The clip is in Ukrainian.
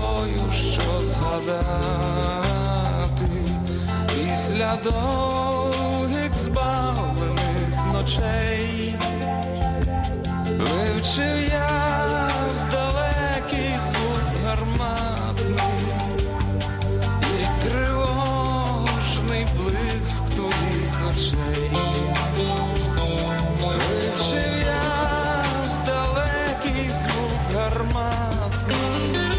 тобою, що згадати після довгих збавлених ночей, вивчив я далекий звук гарматний і тривожний блиск твоїх очей. Вивчив я далекий звук гарматний.